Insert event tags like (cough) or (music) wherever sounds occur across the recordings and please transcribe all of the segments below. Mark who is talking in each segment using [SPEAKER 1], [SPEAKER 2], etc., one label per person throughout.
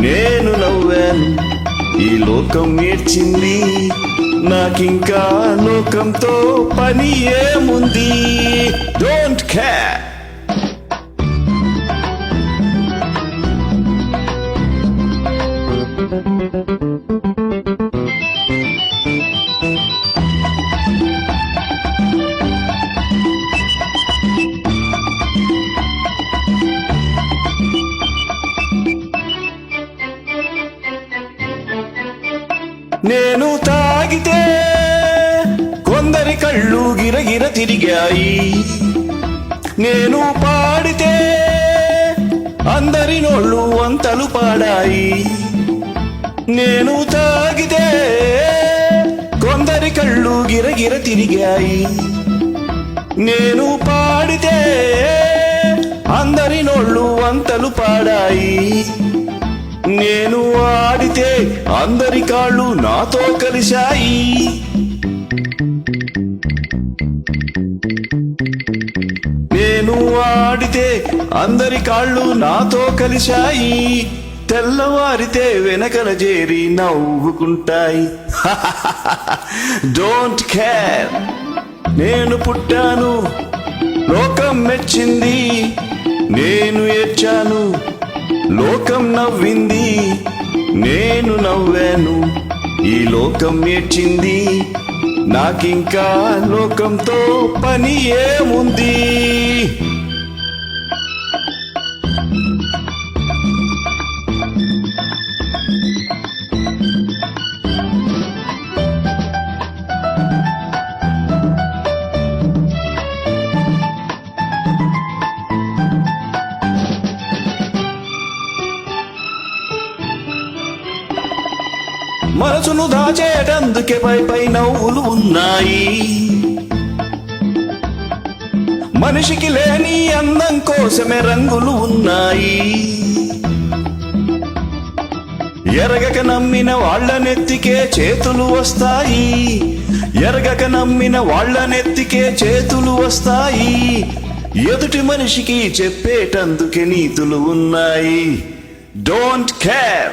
[SPEAKER 1] నేను నవ్వాను. ఈ లోకం నేర్చింది నాకింకా లోకంతో పని ఏముంది? డోంట్ కేర్ నేను తాగితే కొందరి కళ్ళు గిరగిర తిరిగాయి. నేను పాడితే అందరి నోళ్ళు వంతలు పాడాయి. నేను తాగితే కొందరి కళ్ళు గిరగిర తిరిగాయి. నేను పాడితే అందరి నోళ్ళు వంతలు పాడాయి. నేను ఆడితే అందరి కాళ్ళు నాతో కలిశాయి. నేను ఆడితే అందరి కాళ్ళు నాతో కలిశాయి. తెల్లవారితే వెనకల చేరి నవ్వుకుంటాయి. (laughs) డోంట్ కేర్ నేను పుట్టాను లోకం మెచ్చింది నేను ఏడ్చాను లోకం నవ్వింది నేను నవ్వాను. ఈ లోకం నేర్చింది నాకింకా లోకంతో పని ఏముంది? మనసును దాచేటందుకే పై పై నవ్వులు ఉన్నాయి. మనిషికి లేని అందం కోసమే రంగులు ఉన్నాయి. ఎరగక నమ్మిన వాళ్ళ నెత్తికే చేతులు వస్తాయి. ఎరగక నమ్మిన వాళ్ళ నెత్తికే చేతులు వస్తాయి. ఎదుటి మనిషికి చెప్పేటందుకే నీతులు ఉన్నాయి. డోంట్ కేర్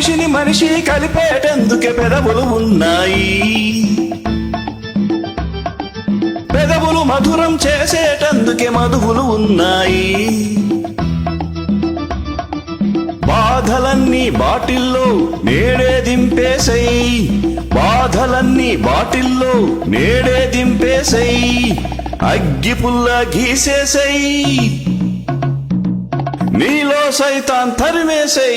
[SPEAKER 1] మనిషిని మనిషి కలిపేటందుకే పెదవులు ఉన్నాయి? పెదవులు మధురం చేసేటందుకే మధువులు ఉన్నాయి? బాధలన్నీ బాటిల్లో నేడే దింపేసై బాధలన్నీ బాటిల్లో నేడే దింపేసై అగ్గి పుల్ల గీసేసై నీలో సైతాన్ తరిమేసై